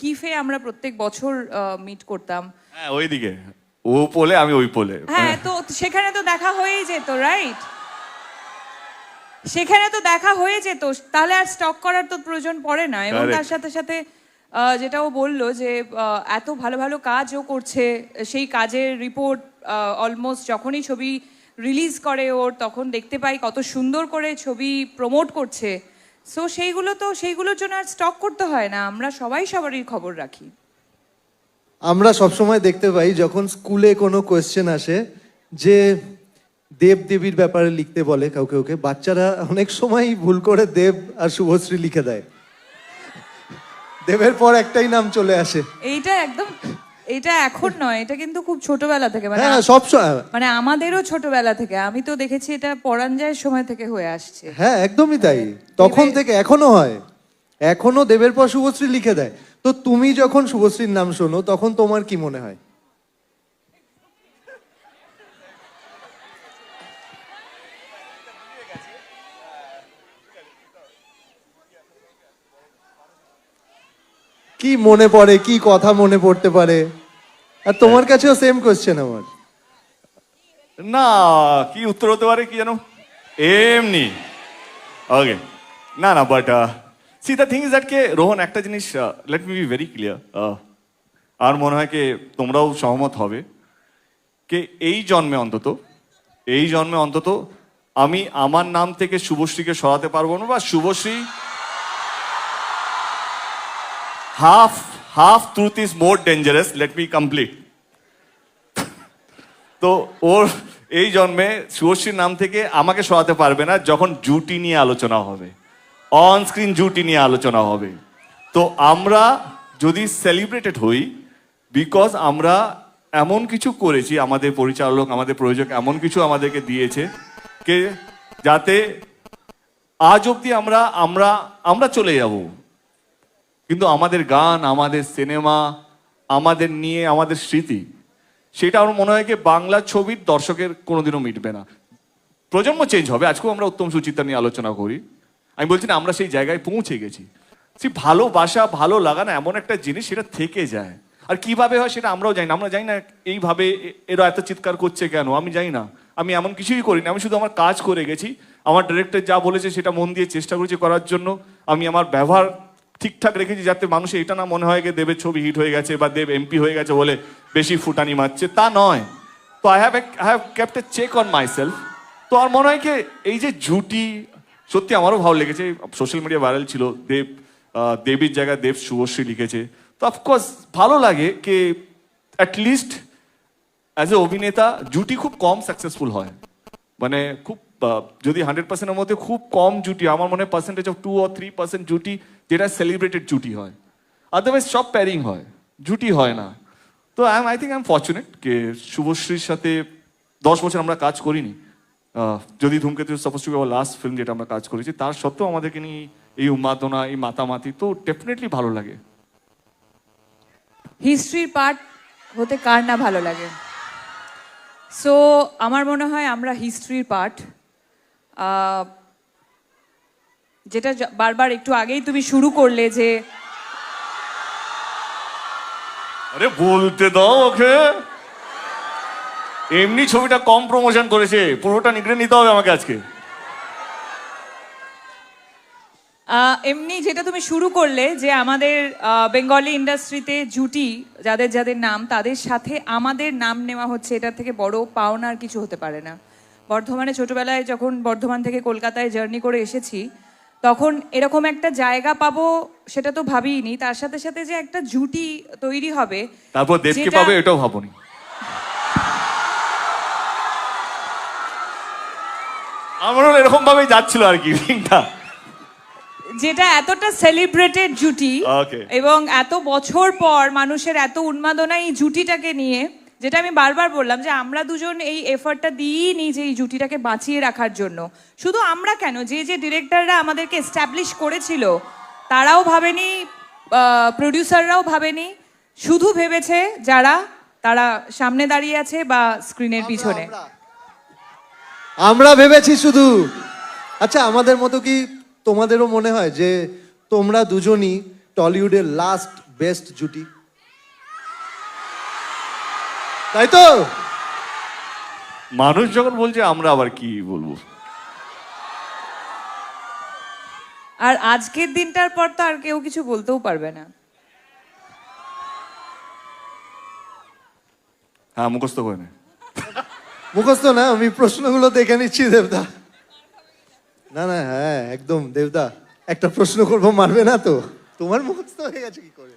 কিফে আমরা প্রত্যেক বছর মিট করতাম। হ্যাঁ ওইদিকে। ও পোলে আমি ওই পোলে। হ্যাঁ তো সেখানে তো দেখা হয়েই যেত রাইট সেখানে তো দেখা হয়ে যেত। তাহলে আর স্টক করার তো প্রয়োজন পড়ে না। এবং তার সাথে সাথে যেটা ও বলল যে এত ভালো ভালো কাজ ও করছে সেই কাজের রিপোর্ট অলমোস্ট যখনই ছবি রিলিজ করে ওর তখন দেখতে পাই কত সুন্দর করে ছবি প্রমোট করছে। সো সেইগুলো তো সেইগুলোর জন্য আর স্টক করতে হয় না। আমরা সবাই সবারই খবর রাখি। আমরা সবসময় দেখতে পাই যখন স্কুলে কোনো কোয়েশ্চেন আসে যে দেব দেবীর ব্যাপারে লিখতে বলে কাউকে ওকে বাচ্চারা অনেক সময় ভুল করে দেব আর শুভশ্রী লিখে দেয়। দেবের পর একটাই নাম চলে আসে। এইটা একদম এটা এখন নয় এটা কিন্তু খুব ছোটবেলা থেকে মানে হ্যাঁ সব মানে আমাদেরও ছোটবেলা থেকে আমি তো দেখেছি এটা পরাঞ্জয়ের সময় থেকে হয়ে আসছে। হ্যাঁ একদমই তাই। তখন থেকে এখনও হয়। এখনও দেবের পর শুভশ্রী লিখে দেয়। তো তুমি যখন শুভশ্রীর নাম শোনো তখন তোমার কি মনে হয়? কি মনে পড়ে কি কথা মনে পড়তে পারে? আর তোমার কাছেও সেম কোয়েশ্চেন আমার। না, কি উত্তর হতে পারে কি জানো? এমনি। ওকে না না but see the thing is that কে, রোহন, একটা জিনিস let me be very clear আর মনে হয় কি তোমরাও সহমত হবে। কে, এই জন্মে অন্তত, এই জন্মে অন্তত আমি আমার নাম থেকে শুভশ্রীকে সরাতে পারব না, বা Subhashree half half truth is more dangerous let me complete তো ওর এই জন্মে শুভশ্রীর নাম থেকে আমাকে সরাতে পারবে না যখন জুটি নিয়ে আলোচনা হবে। অন স্ক্রিন জুটি নিয়ে আলোচনা হবে। তো আমরা যদি সেলিব্রেটেড হই বিকজ আমরা এমন কিছু করেছি, আমাদের পরিচালক, আমাদের প্রয়োজক এমন কিছু আমাদেরকে দিয়েছে কে, যাতে আজ অবধি আমরা আমরা আমরা চলে যাব। কিন্তু আমাদের গান, আমাদের সিনেমা, আমাদের নিয়ে, আমাদের স্মৃতি, সেটা আমার মনে হয় যে বাংলা ছবির দর্শকের কোনোদিনও মিটবে না। প্রজন্ম চেঞ্জ হবে, আজকেও আমরা উত্তম সুচিত্রা নিয়ে আলোচনা করি। আমি বলছি না, আমরা সেই জায়গায় পৌঁছে গেছি। সেই ভালোবাসা ভালো লাগা না, এমন একটা জিনিস সেটা থেকে যায়। আর কীভাবে হয় সেটা আমরাও জানি না, আমরা জানি না এইভাবে এরা এত চিৎকার করছে কেন, আমি জানি না। আমি এমন কিছুই করিনি, আমি শুধু আমার কাজ করে গেছি। আমার ডিরেক্টর যা বলেছে সেটা মন দিয়ে চেষ্টা করেছি করার জন্য। আমি আমার ব্যবহার ঠিকঠাক রেখেছি যাতে মানুষের এটা না মনে হয় যে দেবের ছবি হিট হয়ে গেছে বা দেব এমপি হয়ে গেছে বলে বেশি ফুটানি মারছে। তা নয়। তো I have I have kept a check on myself তো আমার মনে হয় কি এই যে ঝুটি, সত্যি আমারও ভালো লেগেছে। সোশ্যাল মিডিয়া ভাইরাল ছিল। দেব দেবীর জায়গায় দেব শুভশ্রী লিখেছে। তো অফকোর্স ভালো লাগে কে অ্যাটলিস্ট অ্যাজ এ অভিনেতা জুটি খুব কম সাকসেসফুল হয়। মানে খুব যদি হান্ড্রেড পার্সেন্টের মধ্যে খুব কম জুটি, আমার মনে হয় percentage of two or three percent জুটি যেটা সেলিব্রেটেড জুটি হয়। আদারওয়াইজ সব প্যারিং হয়, জুটি হয় না। তো I I think I am fortunate কে শুভশ্রীর সাথে দশ বছর আমরা কাজ করিনি। যদি ধূমকেতু সাপোজ টু লাস্ট ফিল্ম যেটা আমরা কাজ করেছি, তার সত্ত্বেও আমাদেরকে নিয়ে এই উন্মাদনা, এই মাতামাতি তো ডেফিনেটলি ভালো লাগে। হিস্ট্রির পার্ট হতে কার না ভালো লাগে? সো আমার মনে হয় আমরা হিস্ট্রির পার্ট যেটা বারবার একটু আগেই তুমি শুরু করলে যে আরে বলতে দাও ওকে। এমনি ছবিটা কম প্রমোশন করেছে পুরোটা নিগড়ে নিতে হবে আমাকে আজকে। এমনি যেটা তুমি শুরু করলে যে আমাদের বেঙ্গলি ইন্ডাস্ট্রিতে জুটি যাদের যাদের নাম তাদের সাথে আমাদের নাম নেওয়া হচ্ছে এটার থেকে বড় পাওনার কিছু হতে পারে না। বর্ধমানে ছোটবেলায় যখন বর্ধমান থেকে কলকাতায় জার্নি করে এসেছি তখন এরকম একটা জায়গা পাবো সেটা তো ভাবিনি তার সাথে সাথে যে একটা জুটি তৈরি হবে তারপর দেবকে পাবে এটাও ভাবনি। আমার এরকম ভাবে যাচ্ছিল আর কি যেটা এতটা সেলিব্রেটেড জুটি এবং এত বছর পর মানুষের এত উন্মাদনা এই জুটিটাকে নিয়ে যেটা আমি বারবার বললাম যে আমরা দুজন এই এফার্টটা দিই নি যে এই জুটিটাকে বাঁচিয়ে রাখার জন্য। শুধু আমরা কেন? যে যে ডিরেক্টররা আমাদেরকে এস্টাবলিশ করেছিল তারাও ভাবেনি প্রডিউসাররাও ভাবেনি। শুধু ভেবেছে যারা তারা সামনে দাঁড়িয়ে আছে বা স্ক্রিনের পিছনে। আমরা। ভেবেছি শুধু। আচ্ছা আমাদের মতো কি তোমাদেরও মনে হয় যে তোমরা দুজনই টলিউডের লাস্ট বেস্ট জুটি? তাই তো? মানুষ যখন বলছে আমরা আবার কি বলব? আর আজকের দিনটার পর তো আর কেউ কিছু বলতেও পারবে না। হ্যাঁ মুখস্থ করে নে। মুখস্থ না আমি প্রশ্নগুলো দেখে নিচ্ছি দেবদা। না না হ্যাঁ একদম দেবদা। একটা প্রশ্ন করব মারবে না তো? তোমার মুখস্থ হয়ে গেছে কি করে?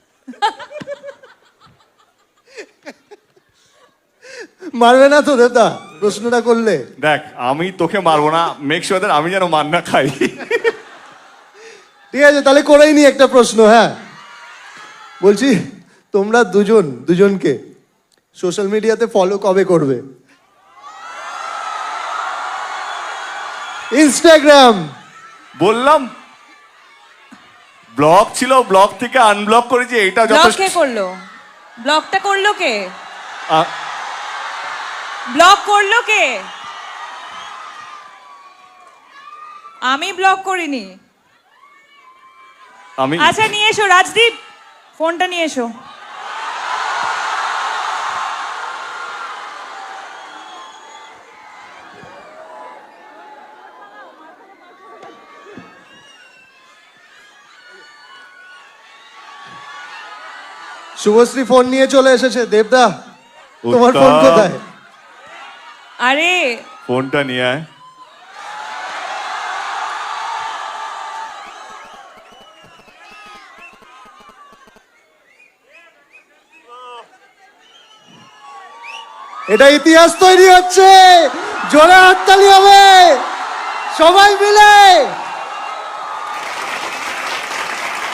মারবে না তো দেবদা প্রশ্নটা করলে। দেখ আমি তোকে মারবো না মেক শিওর আমি যেন মার না খাই। ঠিক আছে তাহলে করেই নি একটা প্রশ্ন হ্যাঁ। বলছি তোমরা দুজন দুজনকে সোশ্যাল মিডিয়াতে ফলো কবে করবে? ইনস্টাগ্রাম বললাম ব্লক ছিল ব্লক থেকে আনব্লক করেছি এটা যথেষ্ট। কে করল? ব্লগটা করল কে? আ- ব্লগ করল কে? আমি ব্লগ করিনি। আমি আচ্ছা নিয়ে এসো রাজদীপ। ফোনটা নিয়ে এসো। শুভশ্রী ফোন নিয়ে চলে এসেছে। দেবদা তোমার ফোন কোথায়? আরে। ফোনটা নিয়ে আয়। এটা ইতিহাস তৈরি হচ্ছে। জোরে হাততালি হবে। সবাই মিলে।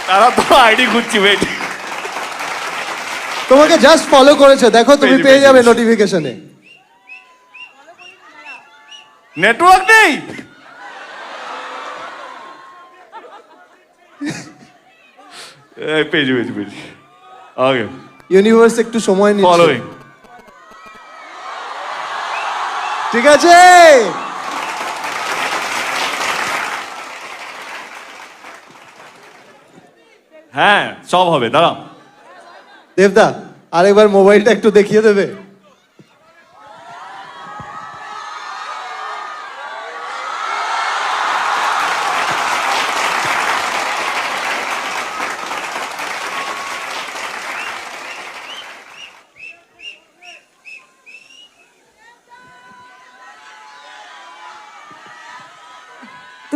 তারা তো আইডি খুঁজছি তোমাকে জাস্ট ফলো করেছে। দেখো তুমি পেয়ে যাবে নোটিফিকেশনে নেটওয়ার্ক নেই? Page page page okay universe একটু সময় নিচ্ছে। ফলোইং ঠিক আছে? হ্যাঁ সব হবে দাঁড়াও। দেবদা আরেকবার মোবাইলটা একটু দেখিয়ে দেবে?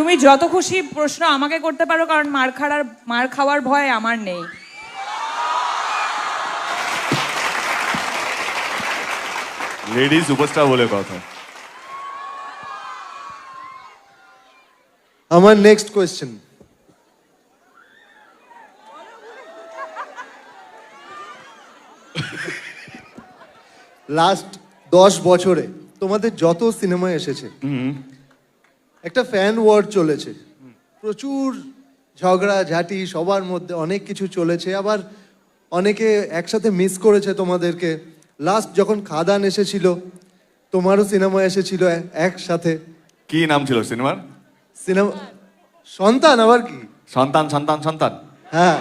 তুমি যত খুশি প্রশ্ন আমাকে করতে পারো কারণ মার খাওয়ার মার খাওয়ার ভয় আমার নেই। লেডি সুপারস্টার বলে কথা। আমার নেক্সট কোয়েশ্চেন লাস্ট দশ বছরে তোমাদের যত সিনেমা এসেছে একটা ফ্যান ওয়ার চলেছে। প্রচুর ঝগড়া ঝাঁটি সবার মধ্যে অনেক কিছু চলেছে। আবার অনেকে একসাথে মিস করেছে তোমাদেরকে। লাস্ট যখন খাদান এসেছিল তোমারও সিনেমা এসেছিল একসাথে। কি নাম ছিল সিনেমার? সিনেমা সন্তান আবার কি? সন্তান সন্তান সন্তান। হ্যাঁ।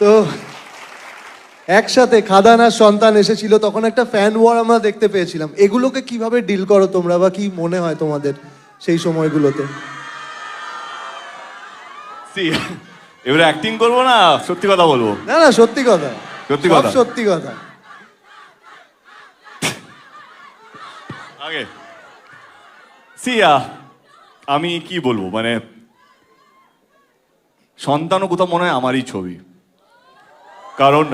তো একসাথে খাদান আর সন্তান এসেছিল তখন একটা ফ্যান ওয়ার আমরা দেখতে পেয়েছিলাম। এগুলোকে কীভাবে ডিল করো তোমরা বা কি মনে হয় তোমাদের সেই সময়গুলোতে? এবারে অ্যাক্টিং করব না সত্যি কথা বলব? না না সত্যি কথা। সত্যি কথা। সত্যি কথা। আগে। সিয়া আমি কি বলব মানে সন্তানও কোথাও মনে হয় আমারই ছবি। কারণ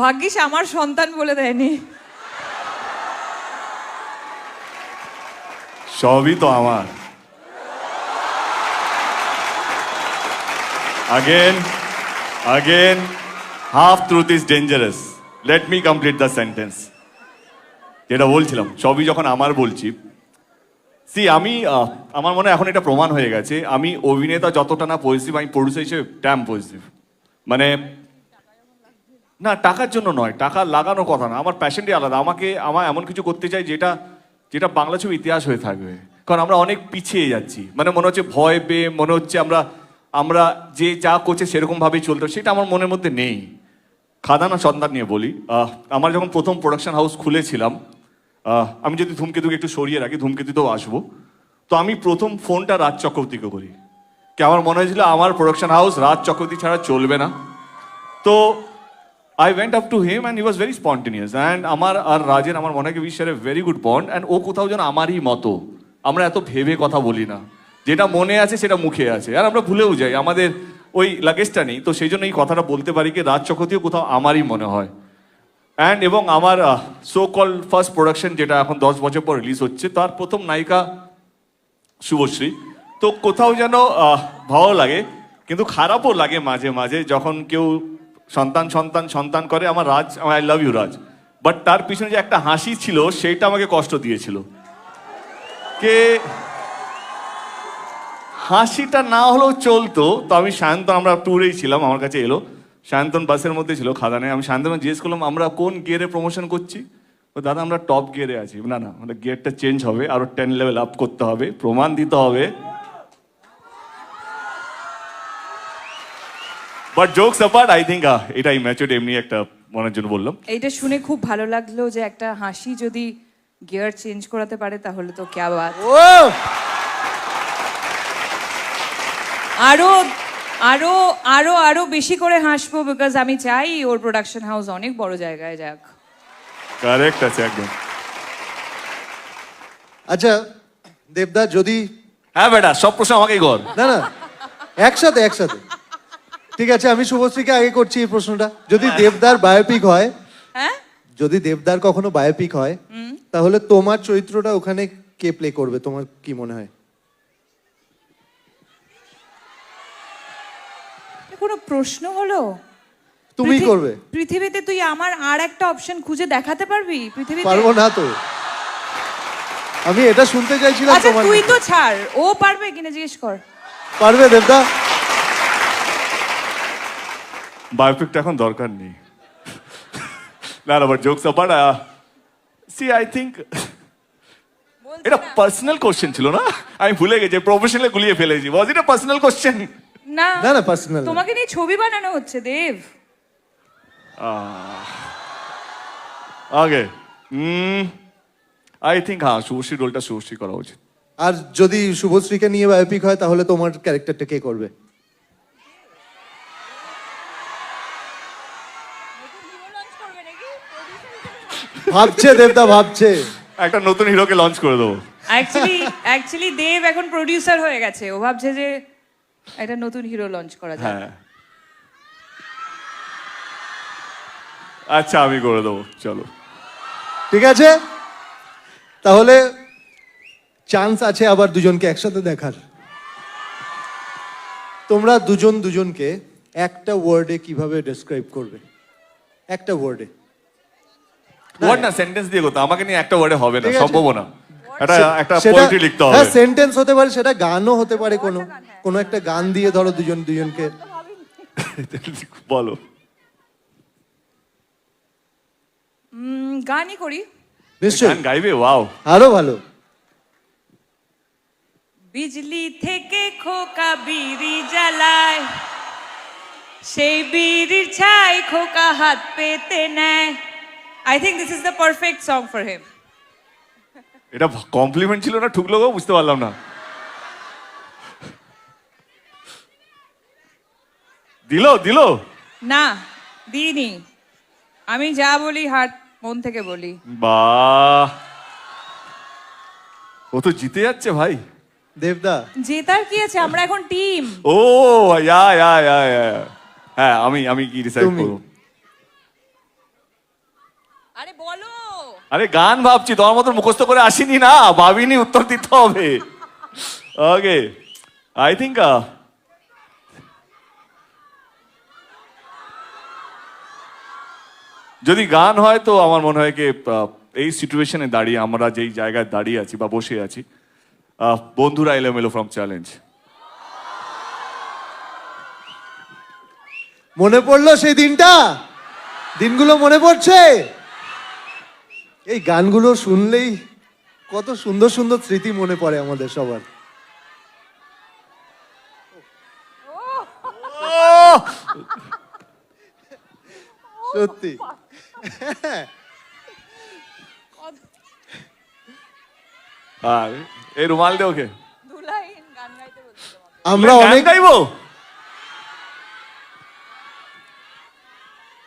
ভাগ্যিস আমার সন্তান বলে দেয়নি। সবই তো আমার। Again again half truth is dangerous let me complete the sentence যেটা বলছিলাম, সবই যখন আমার বলছি। সি আমি আমার মনে এখন এটা প্রমাণ হয়ে গেছে। আমি অভিনেতা যতটা না পজিটিভ আমি প্রডিউসার হিসেবে ট্যাম পজিটিভ মানে না, টাকার জন্য নয়, টাকা লাগানোর কথা না, আমার প্যাশনটাই আলাদা। আমাকে, আমার এমন কিছু করতে চাই যেটা যেটা বাংলা ছবি ইতিহাস হয়ে থাকবে। কারণ আমরা অনেক পিছিয়ে যাচ্ছি। মানে মনে হচ্ছে ভয় পেয়ে, মনে হচ্ছে আমরা আমরা যে যা করছে সেরকমভাবেই চলতে সেটা আমার মনের মধ্যে নেই। খাদানা সন্তান নিয়ে বলি। আমার যখন প্রথম প্রোডাকশন হাউস খুলেছিলাম আমি যদি ধূমকেতুকে একটু সরিয়ে রাখি, ধূমকেতুতেও আসব। তো আমি প্রথম ফোনটা রাজ চক্রবর্তীকে করি। কে আমার মনে হয়েছিল, আমার প্রোডাকশন হাউস রাজ চক্রবর্তী ছাড়া চলবে না। তো I went up to him and he was very spontaneous and আমার আর রাজের, আমার মনে হয় we share a very good bond and ও কোথাও যেন আমারই মতো। আমরা এত ভেবে কথা বলি না। যেটা মনে আছে, সেটা মুখে আছে। আর আমরা ভুলেও যাই। আমাদের ওই লাগেজটা নেই। তো সেই জন্য এই কথাটা বলতে পারি কি রাজ চক্রবর্তীও কোথাও আমারই মনে হয়। অ্যান্ড এবং আমার সো কল ফার্স্ট প্রোডাকশন যেটা এখন দশ বছর পর রিলিজ হচ্ছে, তার প্রথম নায়িকা শুভশ্রী। তো কোথাও যেন ভালো লাগে। কিন্তু খারাপও লাগে মাঝে মাঝে। যখন কেউ সন্তান সন্তান সন্তান করে আমার Raj I love you Raj. But তার পিছনে যে একটা হাসি ছিল সেইটা আমাকে কষ্ট দিয়েছিল। কে? হাসিটা না হলেও চলতো, তো আমি সায়ন্তন, আমরা ট্যুরেই ছিলাম, আমার কাছে এলো। সায়ন্তন বাসের মধ্যে ছিল খাদানে আমি সায়ন্তন জিজ্ঞেস করলাম, আমরা কোন গিয়ারে প্রমোশন করছি? ও, দাদা, আমরা টপ গিয়ারে আছি। না না আমাদের গিয়ারটা চেঞ্জ হবে আরও টেন লেভেল আপ করতে হবে, প্রমাণ দিতে হবে। But jokes apart I think এটা ম্যাচুড এমনি একটা মনের জন্য বললাম। এইটা শুনে খুব ভালো লাগল যে একটা হাসি যদি গিয়ার চেঞ্জ করাতে পারে তাহলে তো কে বাত। ও আরও আরও আরও আরও বেশি করে হাসবো বিকজ আমি চাই ওর প্রোডাকশন হাউস অনেক বড় জায়গায় যাক। কারেক্ট আছে একদম। আচ্ছা দেবদা যদি হ্যাঁ বেটা সব প্রশ্ন আমাকেই কর। না না একসাথে একসাথে। ঠিক আছে আমি শুভশ্রীকে আগে করছি এই প্রশ্নটা। যদি দেবদার বায়োপিক হয় হ্যাঁ? যদি দেবদার কখনো বায়োপিক হয় তাহলে তোমার চরিত্রটা ওখানে কে প্লে করবে? তোমার কি মনে হয়? কোনো প্রশ্ন হলো? তুমি করবে। পৃথিবীতে তুই আমার আর একটা অপশন খুঁজে দেখাতে পারবি? পৃথিবীতে পারব না তো। আমি এটা শুনতে চাইছিলাম আচ্ছা তোমার তুই তো ছাড়। ও পারবে কিনা জিজ্ঞেস কর। পারবে দেবদা? বায়োপিকটা এখন দরকার নেই। না না but jokes apart see I think এটা পার্সোনাল কোশ্চেন ছিল না? আমি ভুলে গেছি প্রফেশনাল গুলিয়ে ফেলেছি। ওয়াজ ইট আ পার্সোনাল কোশ্চেন না না না পার্সোনাল তোমাকে নিয়ে ছবি বানানো হচ্ছে দেব। আগে আই থিঙ্ক হ্যাঁ শুভশ্রী রোলটা শুভশ্রী করা উচিত। আর যদি শুভশ্রীকে নিয়ে বায়োপিক হয় তাহলে তোমার ক্যারেক্টারটা কে করবে? ভাবছে দেবদা ভাবছে। একটা নতুন হিরোকে লঞ্চ করে দেবো। অ্যাকচুয়ালি অ্যাকচুয়ালি দেব এখন প্রডিউসার হয়ে গেছে। ও ভাবছে যে একটা নতুন হিরো লঞ্চ করা যায় হ্যাঁ। আচ্ছা আমি করে দেবো। চলো। ঠিক আছে? তাহলে চান্স আছে আবার দুজনকে একসাথে দেখার। তোমরা দুজন দুজনকে একটা ওয়ার্ডে কীভাবে ডেসক্রাইব করবে? একটা ওয়ার্ডে ওয়ার্ড না সেন্টেন্স দিয়ে করতে আমাকে নিয়ে একটা ওয়ার্ডে হবে না ঠিক আছে। সম্ভব না। একটা একটা সেটা- পোয়েট্রি লিখতে হবে। হ্যাঁ সেন্টেন্স হতে পারে সেটা গানও হতে পারে কোনো কোনো একটা গান দিয়ে ধরো দুজন দুজনকে। বলো। উম, গানই করি। নিশ্চয়ই। গান গাইবে? ওয়াও আরও ভালো। বিজলি থেকে খোকা বিড়ি জ্বালায়। সেই বিড়ির ছাই খোকা হাত পেতে নেয়। I think this is the perfect song for him এটা কমপ্লিমেন্ট ছিল না ঠুকলো গো বুঝতে পারলাম না। দিলো দিলো। না দিইনি। আমি যা বলি হাট মন থেকে বলি। বাহ। ও তো জিতে যাচ্ছে ভাই। দেবদা। জেতার কি আছে? আমরা এখন টিম ও ইয়া ইয়া ইয়া ইয়া হ্যাঁ আমি আমি কি ডিসাইড। করব আরে বলো আরে গান ভাবছি, তোমার মতো মুখস্থ করে আসিনি না, ভাবিনি উত্তর দিতে হবে। ওকে আই থিঙ্ক যদি গান হয় তো আমার মনে হয় কি এই সিচুয়েশনে দাঁড়িয়ে, আমরা যেই জায়গায় দাঁড়িয়ে আছি বা বসে আছি বন্ধুরা এলোমেলো ফ্রম চ্যালেঞ্জ মনে পড়ল সেই দিনটা? দিনগুলো মনে পড়ছে? এই গানগুলো শুনলেই কত সুন্দর সুন্দর স্মৃতি মনে পড়ে আমাদের সবার। সত্যি। আর এই রুমাল দে ওকে। আমরা অনেক গাইবো?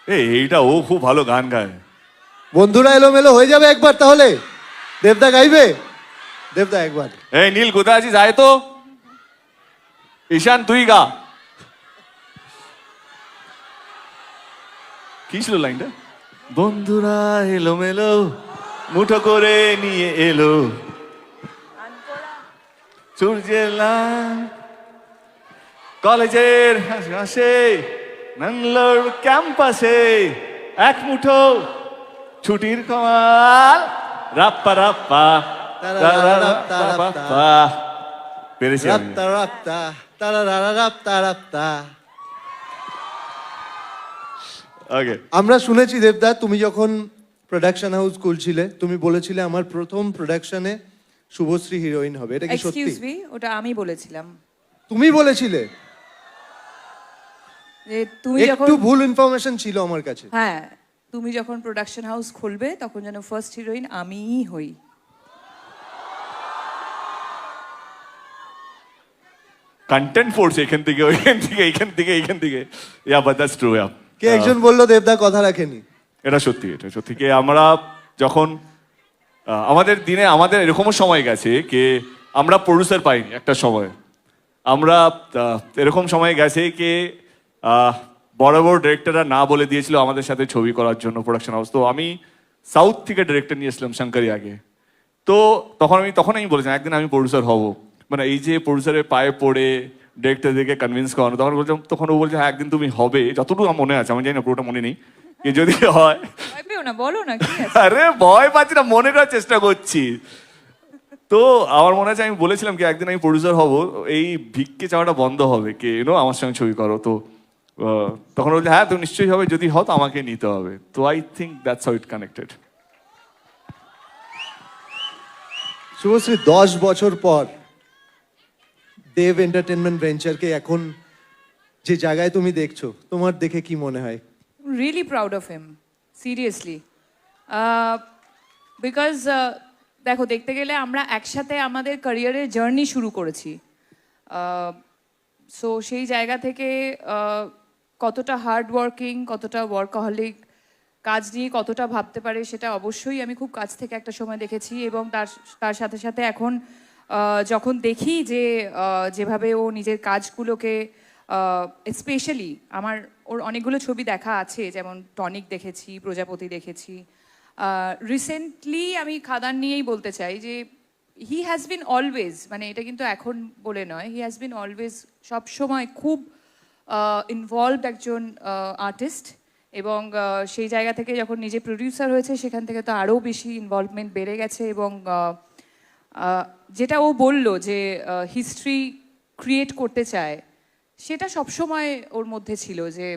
এই এইটা ও খুব ভালো গান গায়। বন্ধুরা এলোমেলো হয়ে যাবে একবার তাহলে। দেবদা গাইবে? দেবদা একবার। এই নীল কোথায় আছিস? আয় তো। ঈশান তুই গা। কি ছিল লাইনটা? বন্ধুরা এলো মেলো মুঠো করে নিয়ে এলো। সূর্যের লাল কলেজের হাসে নাঙ্গলোর ক্যাম্পাসে এক মুঠো ছুটির কমাল। রাপ্পা রাপ্পা। রাপ্পা পেরেছি রাপ্তা রাপ্তা তারা রাপ্তা রাপ্তা ওকে আমরা শুনেছি দেবদা তুমি যখন প্রোডাকশন হাউস খুলছিলে তুমি বলেছিলে আমার প্রথম প্রোডাকশনে শুভশ্রী হিরোইন হবে। এটা কি সত্যি? মি ওটা আমি বলেছিলাম। তুমি বলেছিলে? যে তুমি যখন একটু ভুল ইনফরমেশন ছিল আমার কাছে। হ্যাঁ তুমি যখন প্রোডাকশন হাউস খুলবে তখন যেন ফার্স্ট হিরোইন আমিই হই। কন্টেন্ট পড়ছে এখান থেকে ওইখান থেকে এইখান থেকে এইখান থেকে। Yeah but that's true yeah কে একজন বলল দেবদা কথা রাখেনি এটা সত্যি এটা সত্যি। কি আমরা যখন আহ, আমাদের দিনে আমাদের এরকমও সময় গেছে যে আমরা প্রডিউসার পাইনি একটা সময়। আমরা আহ, এরকম সময় গেছে কে আহ, বড় বড় ডিরেক্টররা না বলে দিয়েছিল আমাদের সাথে ছবি করার জন্য প্রোডাকশন হাউস তো আমি সাউথ থেকে ডিরেক্টর নিয়েছিলাম শঙ্করি আগে। তো তখন আমি তখন আমি বলেছিলাম একদিন আমি প্রডিউসার হব। মানে এই যে প্রডিউসারের পায়ে পড়ে ডিরেক্টরদেরকে কনভিন্স করানো তখন বলছিলাম তখন ও বলছে হ্যাঁ একদিন তুমি হবে। যতটুকু আমার মনে আছে আমি জানি না পুরোটা মনে নেই। কি যদি হয় না বলো না আরে ভয় পাচ্ছি না মনে করার চেষ্টা করছি। তো আমার মনে আছে আমি বলেছিলাম কি একদিন আমি প্রডিউসার হব এই ভিক্ষে চাওয়াটা বন্ধ হবে কে এনো আমার সঙ্গে ছবি করো। তো তখন বলছে হ্যাঁ তো নিশ্চয়ই হবে যদি হয় তো আমাকে নিতে হবে। তো I think that's how it connected Subhashree দশ বছর পর দেব এন্টারটেনমেন্ট ভেঞ্চারকে এখন যে জায়গায় তুমি দেখছ তোমার দেখে কি মনে হয়? Really proud of him seriously. Uh, because দেখো দেখতে গেলে আমরা একসাথে আমাদের ক্যারিয়ারের জার্নি শুরু করেছি। সো সেই জায়গা থেকে আহ, কতটা হার্ড ওয়ার্কিং কতটা ওয়ার্কাহলিক কাজ নিয়ে কতটা ভাবতে পারে সেটা অবশ্যই আমি খুব কাছ থেকে একটা সময় দেখেছি এবং তার তার সাথে সাথে এখন যখন দেখি যে যেভাবে ও নিজের কাজগুলোকে স্পেশালি আমার ওর অনেকগুলো ছবি দেখা আছে, যেমন টনিক দেখেছি, প্রজাপতি দেখেছি। রিসেন্টলি আমি খাদান নিয়েই বলতে চাই যে হি হ্যাজ বিন অলওয়েজ মানে এটা কিন্তু এখন বলে নয় হি হ্যাজ বিন অলওয়েজ সবসময় খুব ইনভলভড একজন আর্টিস্ট এবং সেই জায়গা থেকে যখন নিজে প্রডিউসার হয়েছে, সেখান থেকে তো আরও বেশি ইনভলভমেন্ট বেড়ে গেছে এবং যেটা ও বলল যে হিস্ট্রি ক্রিয়েট করতে চায়, সেটা সবসময় ওর মধ্যে ছিল যে,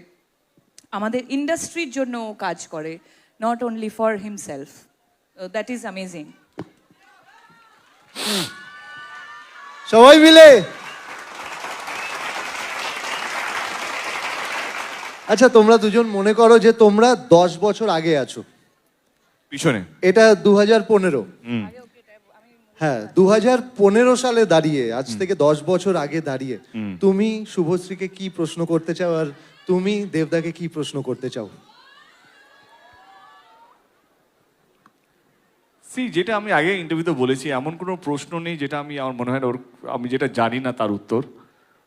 আমাদের ইন্ডাস্ট্রির জন্য ও কাজ করে not only for himself that is amazing সবাই মিলে আচ্ছা তোমরা দুজন মনে করো যে তোমরা দশ বছর আগে আছো। পিছনে। এটা দু হাজার পনেরো হ্যাঁ দু হাজার পনেরো সালে দাঁড়িয়ে আজ থেকে দশ বছর আগে দাঁড়িয়ে তুমি শুভশ্রীকে কি প্রশ্ন করতে চাও আর তুমি দেবদাকে কি প্রশ্ন করতে চাও? সি যেটা আমি আগে ইন্টারভিউতে বলেছি এমন কোনো প্রশ্ন নেই যেটা আমি আমার মনে হয় ওর আমি যেটা জানি না তার উত্তর।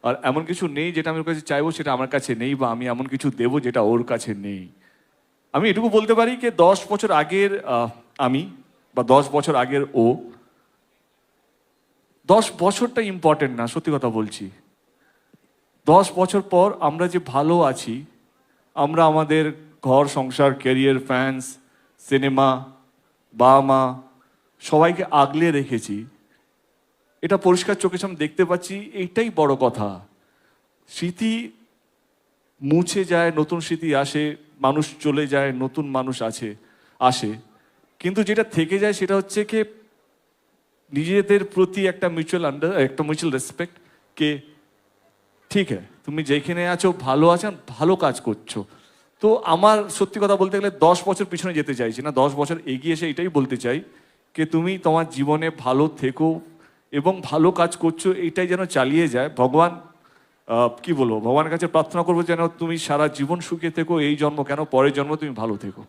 আর এমন কিছু নেই যেটা আমি ওর কাছে চাইব, সেটা আমার কাছে নেই বা আমি এমন কিছু দেবো যেটা ওর কাছে নেই। আমি এটুকু বলতে পারি যে দশ বছর আগের আমি বা দশ বছর আগের ও, দশ বছরটা ইম্পর্টেন্ট না, সত্যি কথা বলছি। দশ বছর পর আমরা যে ভালো আছি, আমরা আমাদের ঘর, সংসার ক্যারিয়ার ফ্যান্স সিনেমা বাবা মা সবাইকে আগলে রেখেছি। এটা পরিষ্কার চোখের সামনে দেখতে পাচ্ছি, এইটাই বড় কথা। স্মৃতি মুছে যায়, নতুন স্মৃতি আসে, মানুষ চলে যায়, নতুন মানুষ আছে, আসে। কিন্তু যেটা থেকে যায় সেটা হচ্ছে কি, নিজেদের প্রতি একটা মিউচুয়াল আন্ডার একটা মিউচুয়াল রেসপেক্ট কে ঠিক হ্যাঁ তুমি যেখানে আছো, ভালো আছেন ভালো কাজ করছ। তো আমার সত্যি কথা বলতে গেলে দশ বছর পিছনে যেতে চাইছি না, দশ বছর এগিয়ে এসে এটাই বলতে চাই যে তুমি তোমার জীবনে ভালো থেকো এবং ভালো কাজ করছ এটাই যেন চালিয়ে যায়। ভগবান কি বলব? ভগবানের কাছে প্রার্থনা করব যেন তুমি সারা জীবন সুখে থেকো, এই জন্ম কেন, পরের জন্ম তুমি ভালো থেকো।